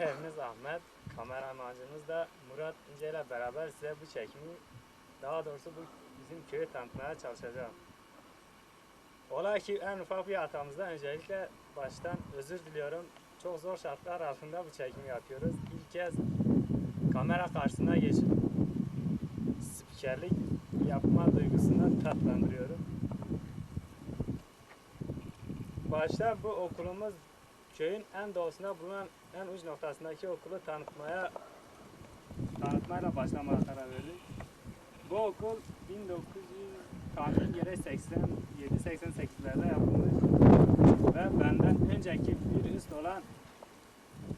Şefimiz Ahmet, kameramancımız da Murat İnce ile beraber size bu çekimi, daha doğrusu bu bizim köyü tanıtmaya çalışacağım. Olay ki en ufak bir hatamızda öncelikle baştan özür diliyorum. Çok zor şartlar altında bu çekimi yapıyoruz. İlk kez kamera karşısına geçip spikerlik yapma duygusunu tatlandırıyorum. Başta bu okulumuz köyün en doğusunda bulunan en uç noktasındaki okulu tanıtmaya tanıtmayla başlamaya karar verdik. Bu okul 1900 tahmin göre 87-88'lerde yapılmış ve benden önceki bir üst olan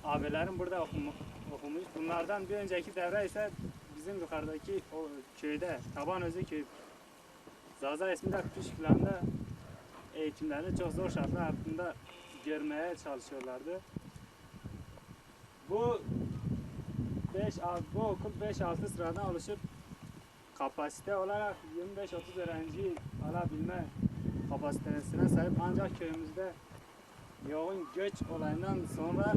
abilerim burada okumu- okumuş. Bunlardan bir önceki devre ise bizim yukarıdaki o köyde, Tabanözü köyü, Zaza isminde Kuşkulan'da eğitimlerini çok zor şartlar altında görmeye çalışıyorlardı. Bu 5 bu okul 5-6 sıradan oluşup kapasite olarak 25-30 öğrenci alabilme kapasitesine sahip ancak köyümüzde yoğun göç olayından sonra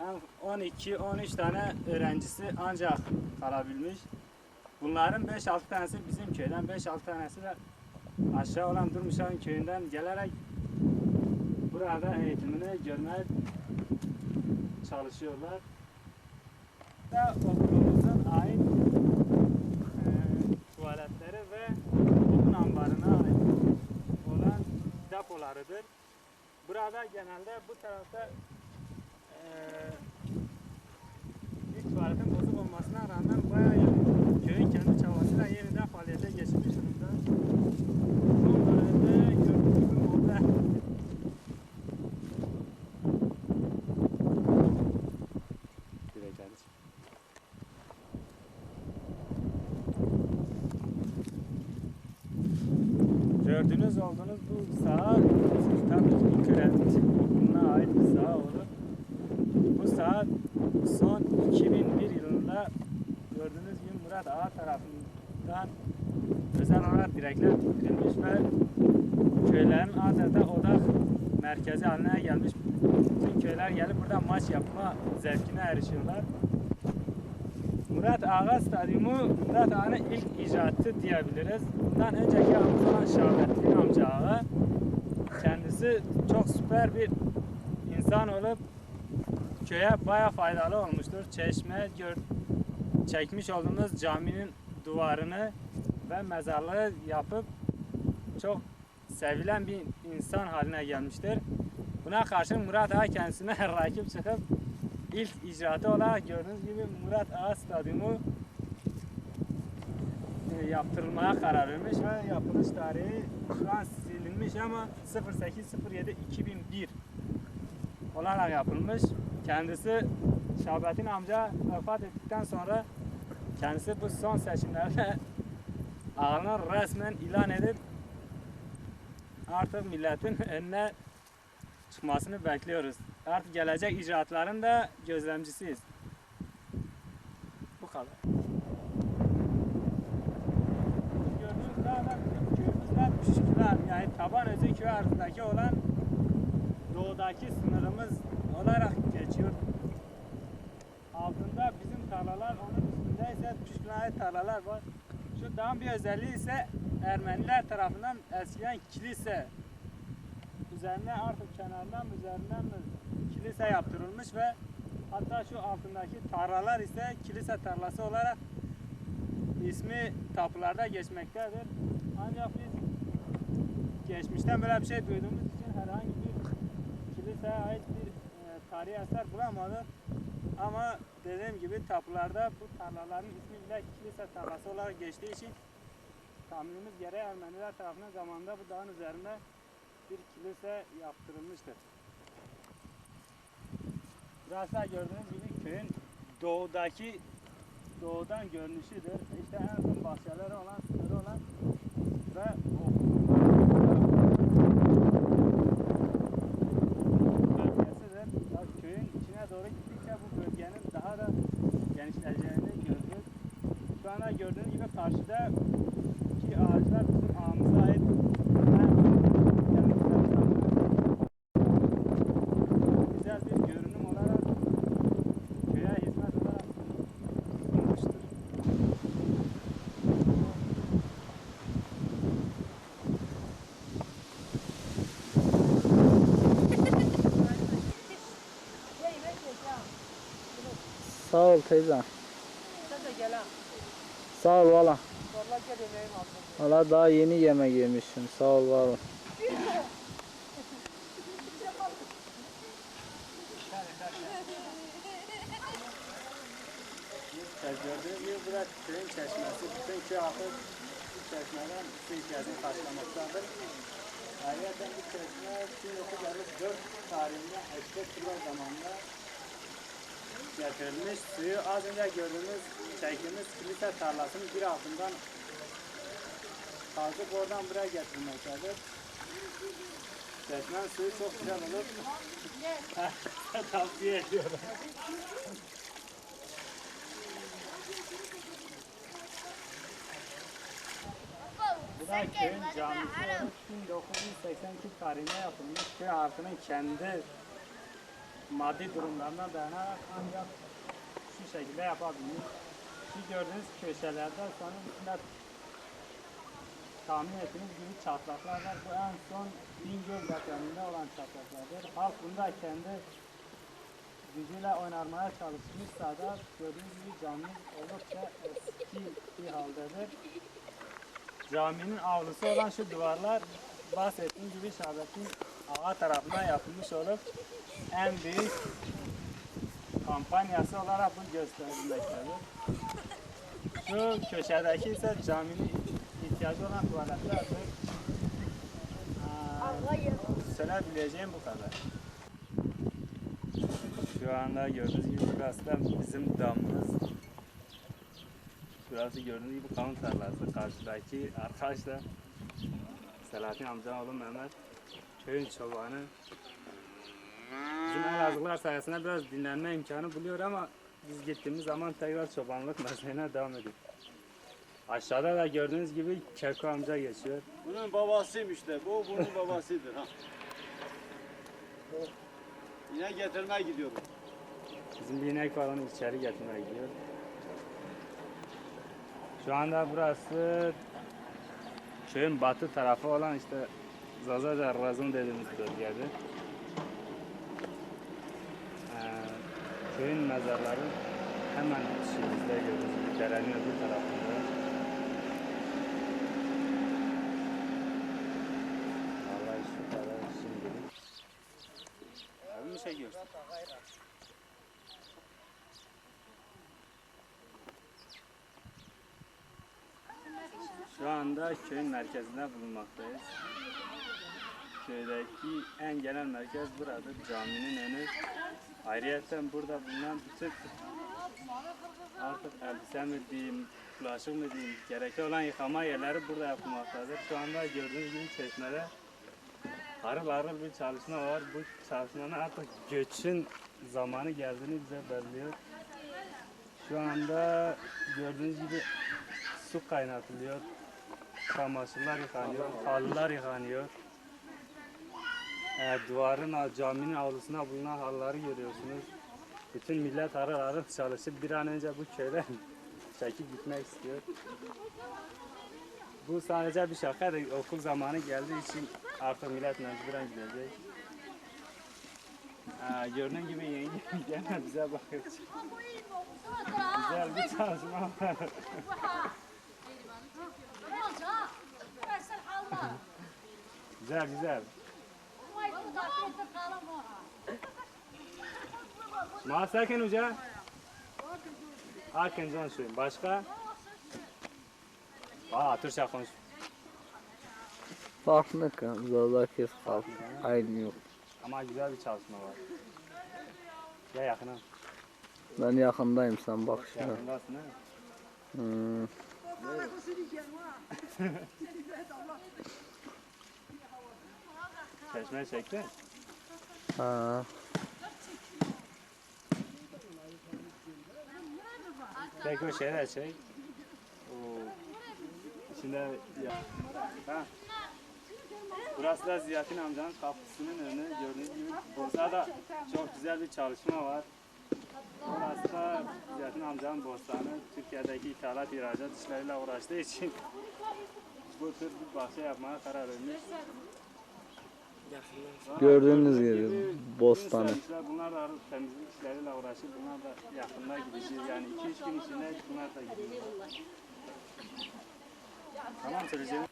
en 12-13 tane öğrencisi ancak kalabilmiş. Bunların 5-6 tanesi bizim köyden, 5-6 tanesi de aşağı olan Durmuşan köyünden gelerek burada eğitimini görmeye çalışıyorlar. Da okulumuzun ait e, tuvaletleri ve okul ambarına ait olan depolarıdır. Burada genelde bu tarafta e, bir tuvaletin bozuk olmasına rağmen bayağı köyün kendi çabasıyla yeniden faaliyete geçmiş durumda. Son dönemde gördüğünüz gibi burada Direkt kardeşim. Gördüğünüz olduğunuz bu saha Sultan Hüsnü Kıraat Okulu'na ait bir saha olur. Bu saha son 2001 yılında gördüğünüz gibi Murat Ağa tarafından özel olarak direkler dikilmiş ve köylerin adeta odak merkezi haline gelmiş. Bütün köyler gelip burada maç yapma zevkine erişiyorlar. Ağa Stadyumu Murat Ağa'nın ilk icatı diyebiliriz. Bundan önceki ağamız olan Şahmettin amca ağa. Kendisi çok süper bir insan olup köye baya faydalı olmuştur. Çeşme gör, çekmiş olduğumuz caminin duvarını ve mezarlığı yapıp çok sevilen bir insan haline gelmiştir. Buna karşı Murat Ağa kendisine rakip çıkıp ilk icraatı olarak gördüğünüz gibi Murat Ağa Stadyumu e, yaptırılmaya karar vermiş ve yapılış tarihi şu an silinmiş ama 08.07.2001 olarak yapılmış. Kendisi Şahabettin amca vefat ettikten sonra kendisi bu son seçimlerde ağını resmen ilan edip artık milletin önüne çıkmasını bekliyoruz. Artık gelecek icraatların da gözlemcisiyiz. Kadar. Gördüğünüz bizim köyümüzden Püşküler yani Tabanözü köy arasındaki olan doğudaki sınırımız olarak geçiyor. Altında bizim tarlalar, onun üstünde ise Püşküler tarlalar var. Şu dağın bir özelliği ise Ermeniler tarafından eskiden kilise üzerine artık kenarından mı üzerinden kilise yaptırılmış ve hatta şu altındaki tarlalar ise kilise tarlası olarak ismi tapularda geçmektedir. Ancak biz geçmişten böyle bir şey duyduğumuz için herhangi bir kiliseye ait bir e, tarihi eser bulamadık. Ama dediğim gibi tapularda bu tarlaların ismi bile kilise tarlası olarak geçtiği için tahminimiz gereği Ermeniler tarafından zamanında bu dağın üzerine bir kilise yaptırılmıştır. Burası gördüğünüz gibi köyün doğudaki doğudan görünüşüdür. İşte en son bahçeleri olan, sınırı olan ve bölgesidir. Bak köyün içine doğru gittikçe bu bölgenin daha da genişleyeceğini gördük. Şu anda gördüğünüz gibi karşıda ki ağaçlar bizim ağamıza ait en güzel bir görünüm olarak Sağ ol teyzem. Sen de gel ha. Sağ ol valla. Vallahi gel yemeğim hazır. Valla daha yeni yemek yemişim. Sağ ol var ol. Gördüğünüz gibi burası köyün çeşmesi. Bütün köy halkı bu çeşmeden su ihtiyacını karşılamaktadır. Ayrıca bu çeşme 1954 tarihinde Eşref Kırlar zamanında getirilmiş. Suyu az önce gördüğümüz, çektiğimiz kilise tarlasının bir altından kazıp oradan buraya getirilmektedir. Çeşmenin suyu çok güzel olur. Tavsiye ediyorum. Bu da köyün camisi olup 1982 tarihinde yapılmış köy halkının kendi maddi durumlarına dayanarak ancak şu şekilde yapabilmiş. Şu gördüğünüz köşelerde sanırım içinde tahmin ettiğiniz gibi çatlaklar var. Bu en son Bingöl depreminde olan çatlaklardır. Halk bunda kendi gücüyle oynarmaya çalışmışsa da gördüğünüz gibi camimiz oldukça eski bir haldedir. Caminin avlusu olan şu duvarlar bahsettiğim gibi Şahbettin Ağa tarafından yapılmış olup en büyük kampanyası olarak bu gösterilmektedir. Şu köşedeki ise caminin ihtiyacı olan tuvaletlerdir. Aa, Söyleyebileceğim bu kadar. Şu anda gördüğünüz gibi burası da bizim damımız. Burası gördüğünüz gibi kavun tarlası. Karşıdaki arkadaş da Selahattin amca oğlu Mehmet. Köyün çobanı. Bizim Elazığlılar sayesinde biraz dinlenme imkanı buluyor ama biz gittiğimiz zaman tekrar çobanlık mesleğine devam ediyor. Aşağıda da gördüğünüz gibi Keko amca geçiyor. Bunun babasıymış de. Bu bunun babasıdır ha. Yine getirmeye gidiyorum. Bizim bir inek var onu içeri getirmeye gidiyor. Şu anda burası köyün batı tarafı olan işte Zazaca Razım dediğimiz bölgede. Ee, köyün mezarları hemen içimizde gördüğünüz derenin öbür tarafında. Vallahi şu kadar şimdilik. Abi mi çekiyorsun? Şu anda köyün merkezinde bulunmaktayız. Köydeki en genel merkez buradır. Caminin önü. Ayrıca burada bulunan bütün artık elbise mi diyeyim, bulaşık mı diyeyim, gerekli olan yıkama yerleri burada yapılmaktadır. Şu anda gördüğünüz gibi çeşmede harıl harıl bir çalışma var. Bu çalışmanın artık göçün zamanı geldiğini bize belirliyor. Şu anda gördüğünüz gibi su kaynatılıyor. Çamaşırlar yıkanıyor, halılar yıkanıyor. Ee, duvarın, caminin avlusuna bulunan halıları görüyorsunuz. Bütün millet harıl harıl çalışıp bir an önce bu köyden çekip gitmek istiyor. Bu sadece bir şaka da okul zamanı geldiği için artık millet mecburen gidecek. Ee, gördüğün gibi yenge gene bize bakıyor. Güzel bir çalışma var. Güzel güzel. Ma sakin uca. Hakan can şu. Başka? Aa Türkçe konuş. Farklı kan. Zaldaki farklı. Aynı yok. Ama güzel bir çalışma var. Ya yakına. Ben yakındayım sen bak şuna. Yakındasın ha. Hmm. Çeşme çekti. Ha. Peki o şey de çek. O içinde ya. Ha. Burası da Ziyatin amcanın kapısının önü. Gördüğünüz gibi burada da çok güzel bir çalışma var. Burası da Ziyatin amcanın bostanı. Türkiye'deki ithalat ihracat işleriyle uğraştığı için bu tür bir bahçe yapmaya karar vermiş. Gördüğünüz gibi bostanı. Bunlar da temizlik işleriyle uğraşır. Bunlar da yakında gidecek. Yani 2-3 gün içinde bunlar da gidiyor. Tamam söyleyeceğim.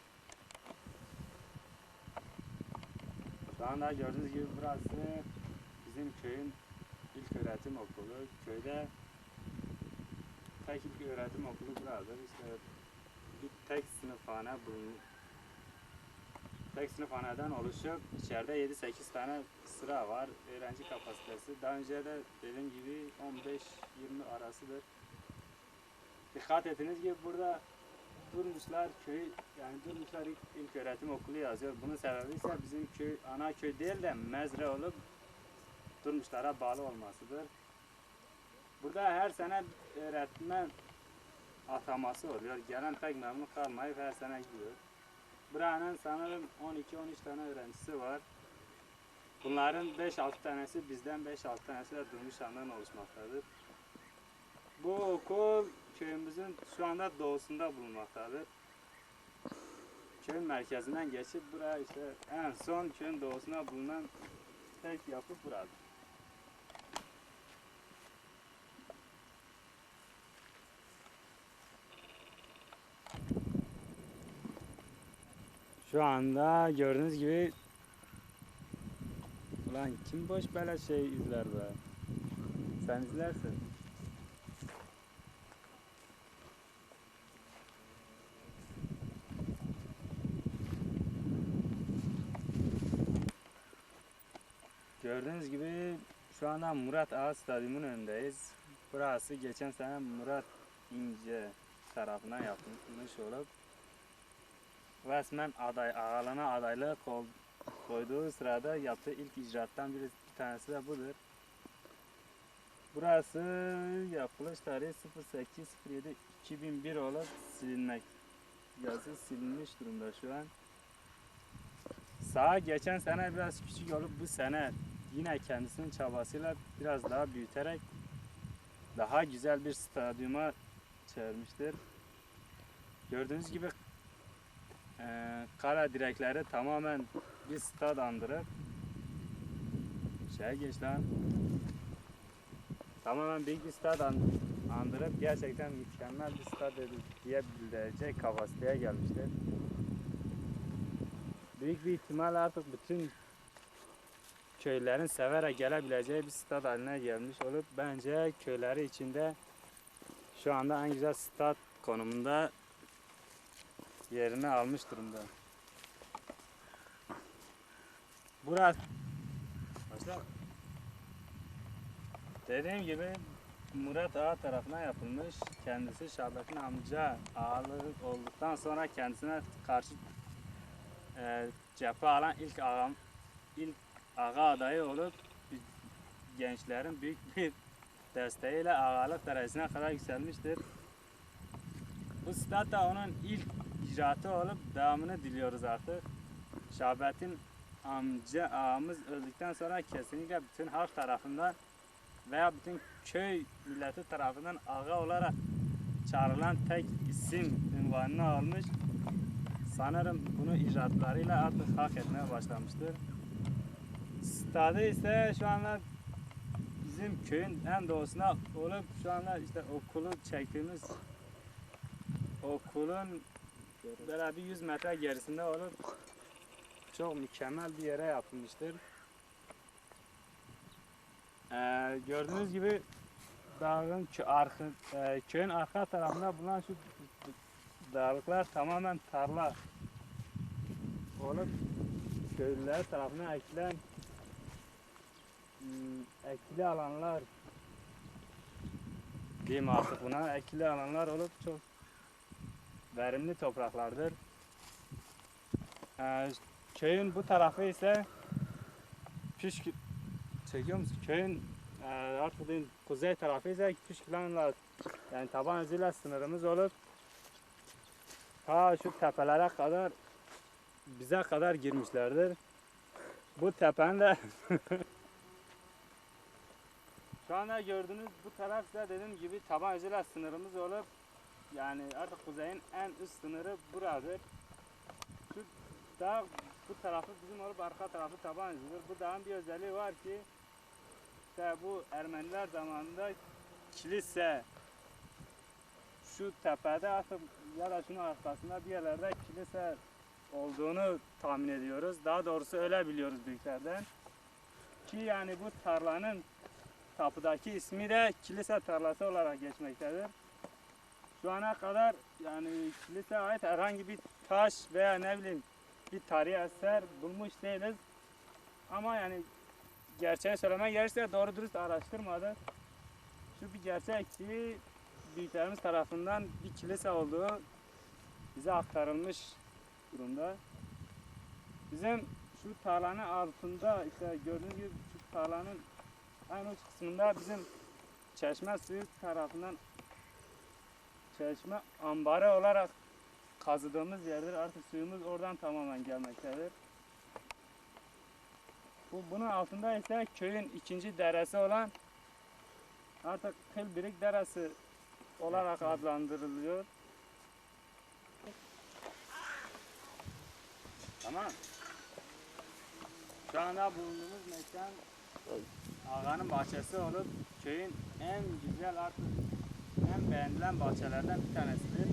Şu anda gördüğünüz gibi burası bizim köyün ilk öğretim okulu. Köyde tek ilk öğretim okulu buradır. İşte bir tek sınıfhane bulunur. Tek sınıfhaneden oluşup içeride 7-8 tane sıra var. Öğrenci kapasitesi. Daha önce de dediğim gibi 15-20 arasıdır. Dikkat ettiğiniz gibi burada Durmuşlar köy yani Durmuşlar ilk, ilk öğretim okulu yazıyor. Bunun sebebi ise bizim köy ana köy değil de mezre olup Durmuşlara bağlı olmasıdır. Burada her sene öğretmen ataması oluyor. Gelen pek memnun kalmayıp her sene gidiyor. Buranın sanırım 12-13 tane öğrencisi var. Bunların 5-6 tanesi bizden 5-6 tanesi de Durmuşhan'dan oluşmaktadır. Bu okul köyümüzün şu anda doğusunda bulunmaktadır. Köyün merkezinden geçip buraya işte en son köyün doğusuna bulunan tek yapı buradır. Şu anda gördüğünüz gibi Ulan kim boş böyle şey izler be? Sen izlersin. Gördüğünüz gibi şu anda Murat Ağa Stadyumu'nun önündeyiz. Burası geçen sene Murat İnce tarafından yapılmış olup resmen aday, ağalana adaylığı kol- koyduğu sırada yaptığı ilk icraattan biri, bir tanesi de budur. Burası yapılış tarihi 08.07.2001 olup silinmek. Yazı silinmiş durumda şu an. Saha geçen sene biraz küçük olup bu sene yine kendisinin çabasıyla biraz daha büyüterek daha güzel bir stadyuma çevirmiştir. Gördüğünüz gibi eee kara direkleri tamamen bir stad andırıp şey geç lan tamamen bir stad an- andırıp gerçekten mükemmel bir stad diyebilecek kapasiteye gelmiştir. Büyük bir ihtimal artık bütün köylerin severek gelebileceği bir stad haline gelmiş olup bence köyleri içinde şu anda en güzel stad konumunda yerini almış durumda. Burası Başla. Dediğim gibi Murat Ağa tarafından yapılmış. Kendisi Şahbet'in amca ağalığı olduktan sonra kendisine karşı e, cephe alan ilk ağam ilk ağa adayı olup gençlerin büyük bir desteğiyle ağalık derecesine kadar yükselmiştir. Bu stat da onun ilk icraatı olup devamını diliyoruz artık. Şahbet'in amca ağamız öldükten sonra kesinlikle bütün halk tarafından veya bütün köy milleti tarafından ağa olarak çağrılan tek isim ünvanını almış. Sanırım bunu icraatlarıyla artık hak etmeye başlamıştır. Stadı ise şu anda bizim köyün en doğusuna olup şu anda işte okulun çektiğimiz okulun böyle bir 100 metre gerisinde olup çok mükemmel bir yere yapılmıştır. Ee, gördüğünüz gibi dağın arka, e, köyün arka tarafında bulunan şu dağlıklar tamamen tarla olup köylüler tarafından ekilen hmm, ekili alanlar diyeyim artık buna ekili alanlar olup çok verimli topraklardır. Ee, köyün bu tarafı ise Püşkü çekiyor musun? Köyün e, artık kuzey tarafı ise Püşkülan'la yani taban hızıyla sınırımız olup ta şu tepelere kadar bize kadar girmişlerdir. Bu tepenin de şu anda gördüğünüz bu taraf da dediğim gibi taban hızıyla sınırımız olup yani artık kuzeyin en üst sınırı buradır. Şu dağ bu tarafı bizim olup arka tarafı Tabancı'dır. Bu dağın bir özelliği var ki işte bu Ermeniler zamanında kilise şu tepede artık ya da şunun arkasında bir yerlerde kilise olduğunu tahmin ediyoruz. Daha doğrusu öyle biliyoruz büyüklerden. Ki yani bu tarlanın tapudaki ismi de kilise tarlası olarak geçmektedir. Şu ana kadar yani kilise ait herhangi bir taş veya ne bileyim bir tarihi eser bulmuş değiliz. Ama yani gerçeği söylemek gerekirse doğru dürüst araştırmadık. Şu bir gerçek ki büyüklerimiz tarafından bir kilise olduğu bize aktarılmış durumda. Bizim şu tarlanın altında işte gördüğünüz gibi şu tarlanın en uç kısmında bizim çeşme suyu tarafından çeşme ambarı olarak kazıdığımız yerdir. Artık suyumuz oradan tamamen gelmektedir. Bu, bunun altında ise köyün ikinci deresi olan artık Kılbirik Deresi olarak adlandırılıyor. Tamam. Şu anda bulunduğumuz mekan ağanın bahçesi olup köyün en güzel artık en beğenilen bahçelerden bir tanesidir.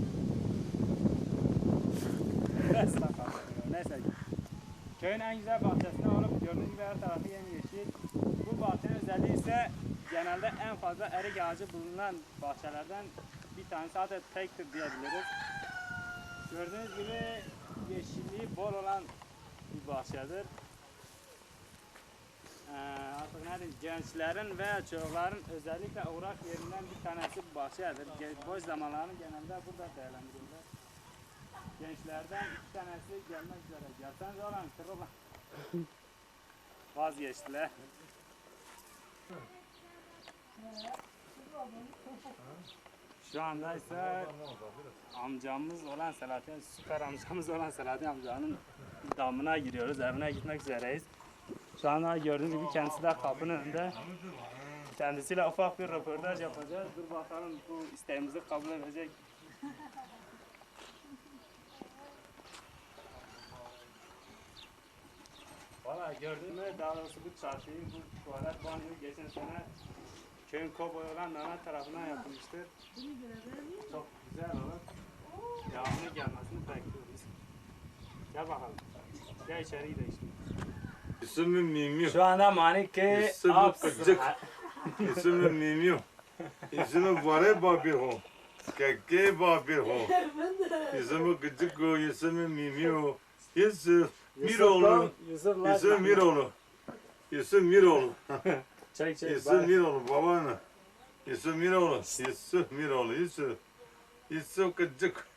Neyse. Köyün en güzel bahçesinde olup gördüğünüz gibi her tarafı yemyeşil. Bu bahçenin özelliği ise genelde en fazla erik ağacı bulunan bahçelerden bir tanesi hatta tektir diyebiliriz. Gördüğünüz gibi yeşilliği bol olan bir bahçedir. Ee, artık ne diyeyim, gençlerin ve çocukların özellikle uğrak yerinden bir tanesi bahçedir. Boş zamanlarını genelde burada değerlendiriyorlar. Gençlerden iki tanesi gelmek üzere. Gelseniz olan kırılan. Vazgeçtiler. Şu anda ise amcamız olan Selahattin, süper amcamız olan Selahattin amcanın damına giriyoruz. Evine gitmek üzereyiz. Şu anda gördüğünüz gibi kendisi de kapının önünde. Kendisiyle ufak bir röportaj yapacağız. Dur bakalım bu isteğimizi kabul edecek. Valla gördün mü? Daha doğrusu bu çarşıyı, bu tuvalet banyoyu geçen sene köyün koboy olan Mehmet tarafından yapılmıştır. Çok güzel olur. Devamlı gelmesini bekliyoruz. Gel bakalım. Gel içeriği de işte. İsmim Mimio. Şu anda Manik İsim Aps Kıcık. İsmim Mimio. İsmim Vare Babir ho. Keke Babir ho. İsmim Kıcık ho. İsmim Mimio. Yusuf Miroğlu. Yusuf İsmim Miroğlu. İsmim Miroğlu. Çek çek. İsmim Miroğlu. Babanı. İsmim Miroğlu. Yusuf Miroğlu. Yusuf. Yusuf Kıcık.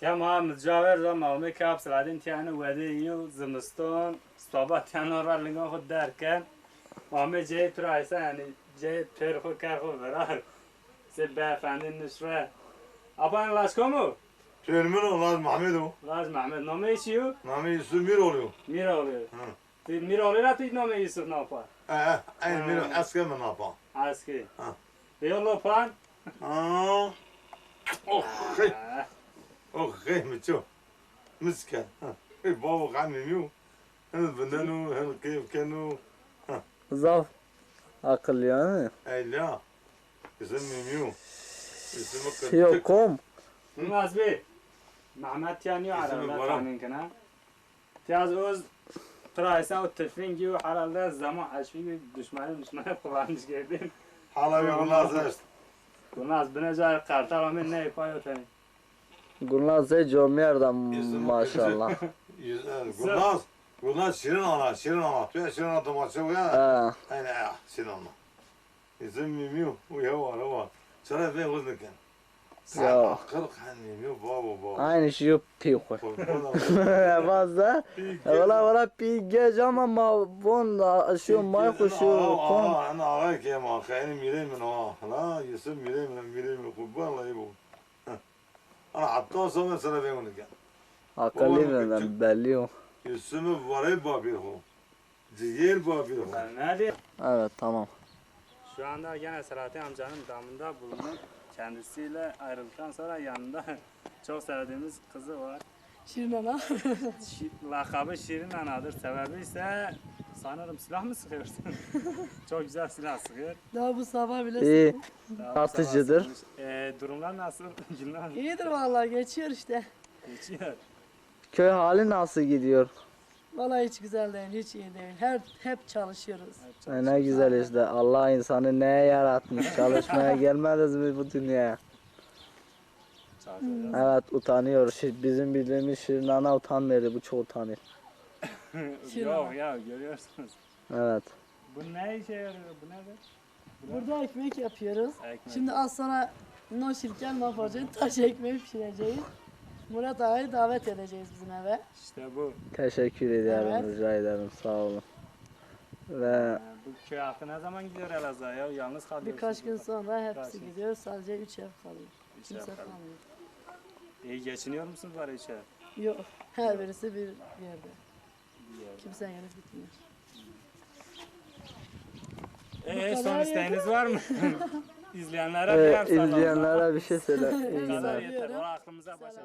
تمام متجاور را مامه که اب سلادین تیانه وده یو زمستان صحبت تیانه را لنگا خود در کن مامه جه تو را ایسا یعنی جه پر خود کر خود برار سه بفندین نشره اپا این لاش کمو Termin olan Mahmed'u. لاش محمد نامه ایشیو Nami Yusuf Miroğlu. میر اولی Hı. تی میر اولی را توی نامه یوسف ناپا Ee, en Miro eski mi ne yapalım? از کی Ha. بیالو پان Aa. Oh, hey. Oh, hey, متشو مسكن hey بابا قاعد ميميو انا بندانو هل كيف كانوا Zaf akıl yani. اي لا اسم ميميو اسمك Yok kom. ناز بی محمد تیانیو اسم عرب لا برام. تامین کنه تیاز اوز ترایسا و تفرینگی و حلال زمان عشقی دشمنی دشمنی قوانش کردیم حالا بيقول لها Bunlar bine jar kartal amin ne yapıyor Gurnaz ey cömiyerden maşallah. Gurnaz, Gurnaz Şirin ana, Şirin ana. Tu ya Şirin ana domaçı bu ya. Aynen ya, Şirin ana. İzin mimiyo, bu ya var ama. Çare ben uzunken. Ya. Kırk hani mimiyo, baba baba. Aynı şey yok piyo. Bazda. E, valla valla piyge ama ma bunda şu may kuşu. Aa, ana ağay ki ma kayni mireyim ben o. La, Yusuf mireyim ben mireyim. Kubban la ibu. ಹತ್ತು ಸಾವಿರ ಸಲ ಬೇಗ Akıllıyım belli o. Üstümü varayı babir ho. Ciğer babir ho. Nerede? Evet tamam. Şu anda gene Selahattin amcanın damında bulunup kendisiyle ayrıldıktan sonra yanında çok sevdiğimiz kızı var. Şirin Ana. Şi, lakabı Şirin Ana'dır. Sebebi ise sanırım silah mı sıkıyorsun? Çok güzel silah sıkıyor. Daha bu sabah bile İyi. sıktım. Daha bu Atıcıdır. sabah sıkmış. Ee, durumlar nasıl? Günler İyidir vallahi geçiyor işte. geçiyor. Köy hali nasıl gidiyor? Vallahi hiç güzel değil, hiç iyi değil. Her hep çalışıyoruz. E, ne güzel işte. Allah insanı neye yaratmış? Çalışmaya gelmediniz mi bu dünyaya? Çalışacağız. Evet utanıyor. Şi- Bizim bildiğimiz Şirin Ana utanmıyor. Bu çok utanıyor. Yok ya görüyorsunuz. Evet. Bu ne işe yarıyor? Bu nedir? Burada ekmek yapıyoruz. Ekmek. Şimdi az sonra noşirken yapacağız? Taş ekmeği pişireceğiz. Murat ağayı davet edeceğiz bizim eve. İşte bu. Teşekkür ederim. Evet. Rica ederim. Sağ olun. Ve Ee, bu köy halkı ne zaman gidiyor Elazığ'a ya? Yalnız kalıyorsunuz. Birkaç gün burada. sonra Birkaç hepsi gün. gidiyor. Sadece üç ev kalıyor. Bir şey Kimse yapalım. kalmıyor. İyi geçiniyor musunuz bari işe? Yok. Her birisi bir yerde. Kimse gelip gitmiyor. Ee, son isteğiniz var mı? İzleyenlere e, salam. izleyenlere bir şey söyle. İyi günler. aklımıza başa